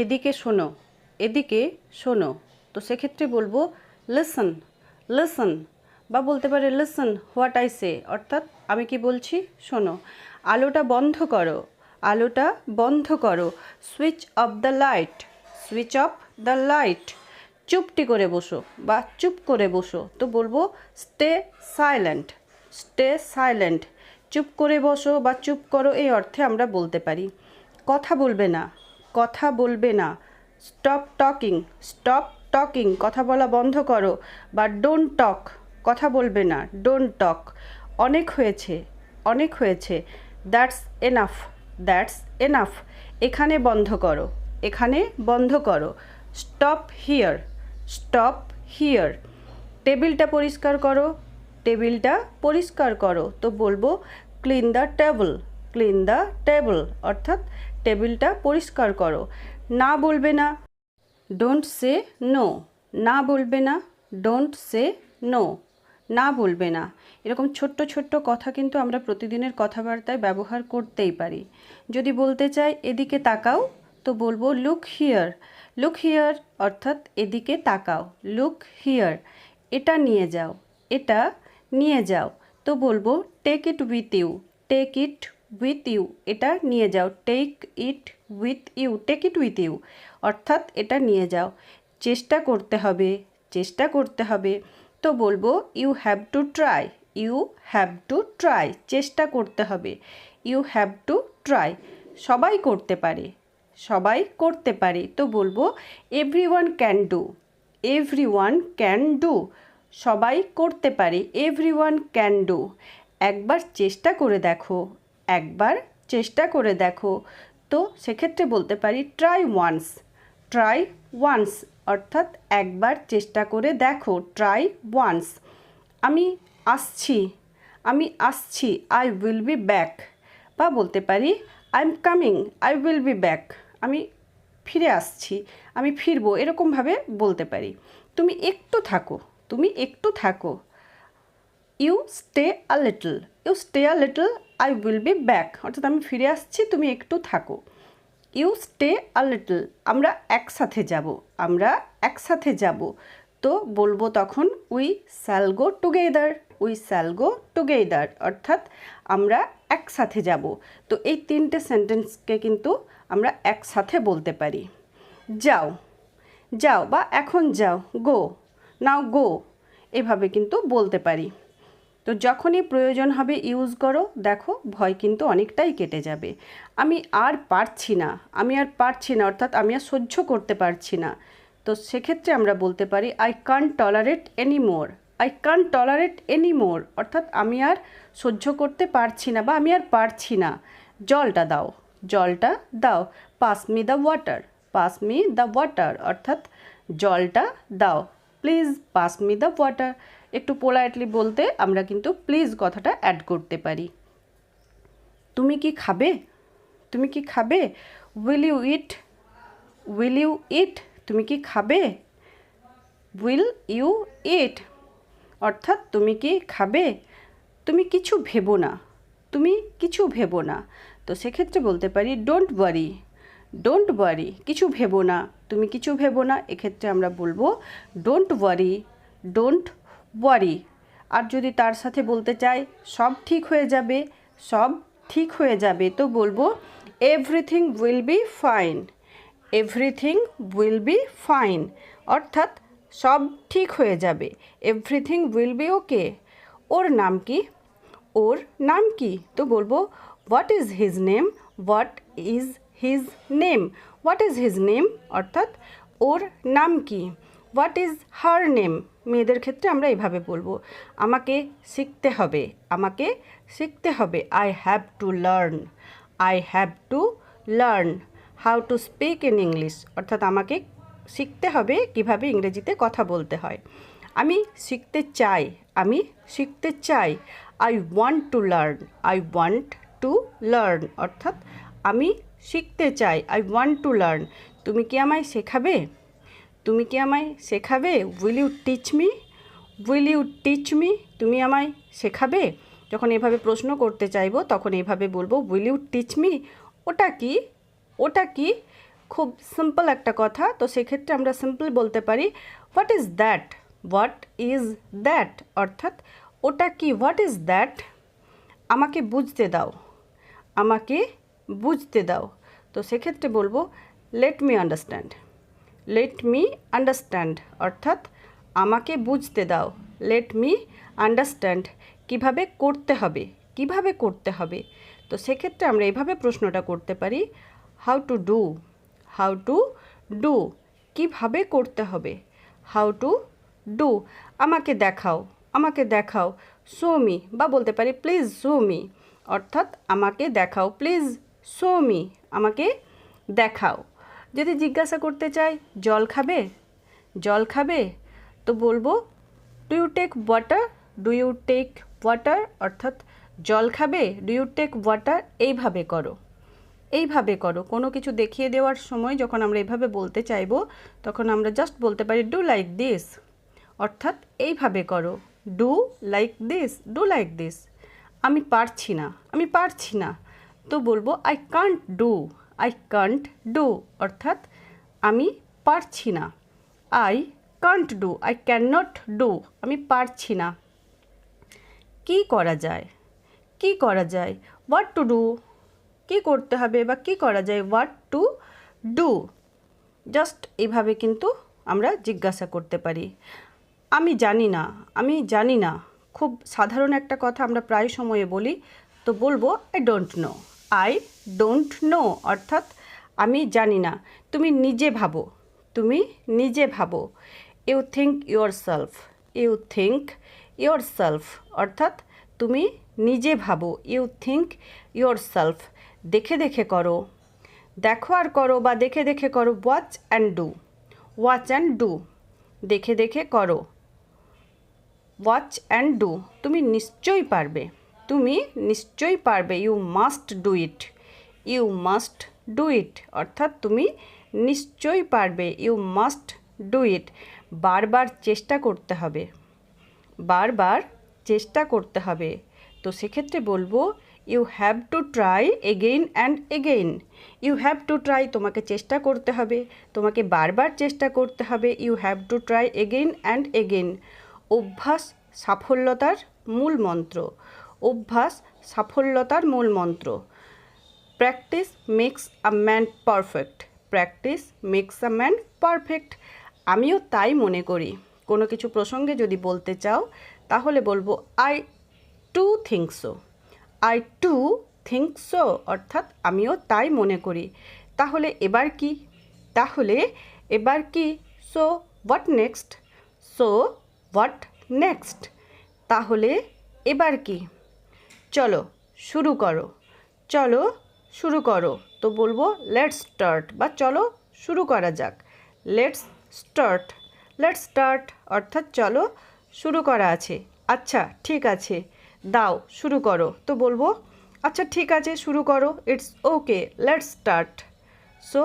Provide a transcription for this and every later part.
এদিকে শোনো এদিকে শোনো। তো সেক্ষেত্রে বলব লিসন লিসন বা বলতে পারে লিসন হোয়াট আই সে অর্থাৎ আমি কি বলছি? শোনো, আলোটা বন্ধ করো, আলোটা বন্ধ করো। Switch off the light switch off the light চুপটি করে বসো বা চুপ করে বসো। তো বলব স্টে সাইলেন্ট স্টে সাইলেন্ট চুপ করে বসো বা চুপ করো, এই অর্থে আমরা বলতে পারি। কথা বলবে না। কথা বলবে না। স্টপ টকিং স্টপ টকিং কথা বলা বন্ধ করো। বা ডোন্ট টক কথা বলবে না। ডোন্ট টক অনেক হয়েছে অনেক হয়েছে। দ্যাটস এনাফ দ্যাটস এনাফ এখানে বন্ধ করো, এখানে বন্ধ করো। স্টপ হিয়ার স্টপ হিয়ার টেবিলটা পরিষ্কার করো, টেবিলটা পরিষ্কার করো। তো বলব clean the table clean the table অর্থাৎ টেবিলটা পরিষ্কার করো। না বলবে না ডোন্ট সে নো না বলবে না ডোন্ট সে নো না বলবে না। এরকম ছোট্ট ছোট্ট কথা কিন্তু আমরা প্রতিদিনের কথাবার্তায় ব্যবহার করতেই পারি। যদি বলতে চাই, এদিকে তাকাও, তো বলব লুক হিয়ার লুক হিয়ার অর্থাৎ এদিকে তাকাও। লুক হিয়ার এটা নিয়ে যাও, এটা নিয়ে যাও। তো বলব take it with you take it with you এটা নিয়ে যাও। Take it with you take it with you অর্থাৎ এটা নিয়ে যাও। চেষ্টা করতে হবে, চেষ্টা করতে হবে। তো বলব you have to try you have to try চেষ্টা করতে হবে। ইউ হ্যাভ টু ট্রাই সবাই করতে পারে, সবাই করতে পারে। তো বলব everyone can do everyone can do সবাই করতে পারে এভরি ওয়ান ক্যান ডু একবার চেষ্টা করে দেখো একবার চেষ্টা করে দেখো। তো সেক্ষেত্রে বলতে পারি ট্রাই ওয়ান্স ট্রাই ওয়ান্স অর্থাৎ একবার চেষ্টা করে দেখো ট্রাই ওয়ান্স আমি আসছি আমি আসছি আই উইল বি ব্যাক বা বলতে পারি I am coming I will be back আমি ফিরে আসছি, আমি ফিরবো, এরকমভাবে বলতে পারি। তুমি একটু থাকো, তুমি একটু থাকো। You stay a little you stay a little I will be back অর্থাৎ আমি ফিরে আসছি, তুমি একটু থাকো। ইউ স্টে আ লিটল আমরা একসাথে যাব, আমরা একসাথে যাব। তো বলব তখন we shall go together we shall go together অর্থাৎ আমরা একসাথে যাব। তো এই তিনটে সেন্টেন্সকে কিন্তু আমরা একসাথে বলতে পারি। যাও যাও বা এখন যাও গো নাও গো এভাবে কিন্তু বলতে পারি। তো যখনই প্রয়োজন হবে ইউজ করো, দেখো ভয় কিন্তু অনেকটাই কেটে যাবে। আমি আর পারছি না, আমি আর পারছি না, অর্থাৎ আমি আর সহ্য করতে পারছি না। তো সেক্ষেত্রে আমরা বলতে পারি I can tolerate any more I can tolerate any more অর্থাৎ আমি আর সহ্য করতে পারছি না বা আমি আর পারছি না। জলটা দাও জলটা দাও pass me the water pass me the water অর্থাৎ জলটা দাও please pass me the water একটু পোলাইটলি বলতে আমরা কিন্তু প্লিজ কথাটা অ্যাড করতে পারি। তুমি কি খাবে? তুমি কি খাবে? Will you eat will you eat তুমি কি খাবে? উইল ইউ ইট অর্থাৎ তুমি কি খাবে? তুমি কিছু ভেবো না। তুমি কিছু ভেবো না। তো সেক্ষেত্রে বলতে পারি ডোন্ট ওয়ারি ডোন্ট ওয়ারি কিছু ভেবো না। তুমি কিছু ভেবো না। এক্ষেত্রে আমরা বলব ডোন্ট ওয়ারি ডোন্ট ওয়ারি। আর যদি তার সাথে বলতে চাই সব ঠিক হয়ে যাবে, সব ঠিক হয়ে যাবে, তো বলব everything will be fine everything will be fine অর্থাৎ, সব ঠিক হয়ে যাবে। এভরিথিং উইল বি ওকে ওর নাম কি? ওর নাম কি? তো বলব what is his name what is his name what is his name অর্থাৎ, ওর নাম কি? হোয়াট ইজ হার নেম মেয়েদের ক্ষেত্রে আমরা এভাবে বলব। আমাকে শিখতে হবে। আমাকে শিখতে হবে। I have to learn I have to learn how to speak in English অর্থাৎ আমাকে শিখতে হবে কীভাবে ইংরেজিতে কথা বলতে হয়। আমি শিখতে চাই। আমি শিখতে চাই। I want to learn I want to learn অর্থাৎ আমি শিখতে চাই। আই ওয়ান্ট টু লার্ন তুমি কি আমায় শেখাবে? তুমি কি আমায় শেখাবে? Will you teach me will you teach me তুমি আমায় শেখাবে? যখন এভাবে প্রশ্ন করতে চাইব, তখন এভাবে বলব উইল ইউ টিচ মি ওটা কি? ওটা কি? খুব সিম্পল একটা কথা। তো সেক্ষেত্রে আমরা সিম্পল বলতে পারি what is that what is that অর্থাৎ, ওটা কি? হোয়াট ইজ দ্যাট আমাকে বুঝতে দাও। আমাকে বুঝতে দাও। তো সেক্ষেত্রে বলব let me understand let me understand অর্থাৎ আমাকে বুঝতে দাও। লেট মি আন্ডারস্ট্যান্ড কীভাবে করতে হবে, কীভাবে করতে হবে। তো সেক্ষেত্রে আমরা এভাবে প্রশ্নটা করতে পারি। How to do how to do কীভাবে করতে হবে। হাউ টু ডু আমাকে দেখাও আমাকে দেখাও শো মি বা বলতে পারি প্লিজ শো মি অর্থাৎ আমাকে দেখাও প্লিজ শো মি আমাকে দেখাও। যদি জিজ্ঞাসা করতে চাই, জল খাবে? জল খাবে? তো বলব do you take water do you take water অর্থাৎ, জল খাবে? ডু ইউ টেক ওয়াটার এইভাবে করো। এইভাবে করো। কোনো কিছু দেখিয়ে দেওয়ার সময় যখন আমরা এইভাবে বলতে চাইব, তখন আমরা জাস্ট বলতে পারি ডু লাইক দিস অর্থাৎ, এইভাবে করো। Do like this do like this আমি পারছি না। আমি পারছি না। তো বলব I can't do I can't do অর্থাৎ আমি পারছি না। I can't do I can not do আমি পারছি না। কি করা যায়? কি করা যায়? হোয়াট টু ডু কী করতে হবে বা কি করা যায়? হোয়াট টু ডু জাস্ট এভাবে কিন্তু আমরা জিজ্ঞাসা করতে পারি। আমি জানি না, আমি জানি না। খুব সাধারণ একটা কথা আমরা প্রায় সময়ে বলি, তো বলব I don't know I don't know অর্থাৎ আমি জানি না। তুমি নিজে ভাবো। তুমি নিজে ভাবো। You think yourself you think yourself অর্থাৎ তুমি নিজে ভাবো। ইউ থিঙ্ক ইউর সেলফ দেখে দেখে করো। দেখো আর করো বা দেখে দেখে করো। Watch and do watch and do দেখে দেখে করো। ওয়াচ অ্যান্ড ডু তুমি নিশ্চয়ই পারবে। তুমি নিশ্চয়ই পারবে। You must do it you must do it অর্থাৎ তুমি নিশ্চয়ই পারবে। ইউ মাস্ট ডু ইট বারবার চেষ্টা করতে হবে। বারবার চেষ্টা করতে হবে। তো সেক্ষেত্রে বলব you have to try again and again you have to try তোমাকে চেষ্টা করতে হবে। তোমাকে বারবার চেষ্টা করতে হবে। You have to try again and again অভ্যাস সাফল্যতার মূল মন্ত্র। অভ্যাস, সাফল্যতার মূল মন্ত্র। Practice makes a man perfect. Practice makes a man perfect. আমিও তাই মনে করি। কোনো কিছু প্রসঙ্গে যদি বলতে চাও, তাহলে বলব I too think so I too think so অর্থাৎ আমিও তাই মনে করি। তাহলে এবার কি? তাহলে এবার কি? So what next so what next তাহলে এবার কি? চলো, শুরু করো। চলো, শুরু করো। তো বলব লেটস স্টার্ট বা চলো, শুরু করা যাক। লেটস স্টার্ট লেটস স্টার্ট অর্থাৎ চলো, শুরু করা আছে। আচ্ছা ঠিক আছে। দাও, শুরু করো। তো বলব আচ্ছা ঠিক আছে, শুরু করো। It's okay let's start so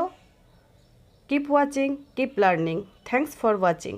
keep watching keep learning thanks for watching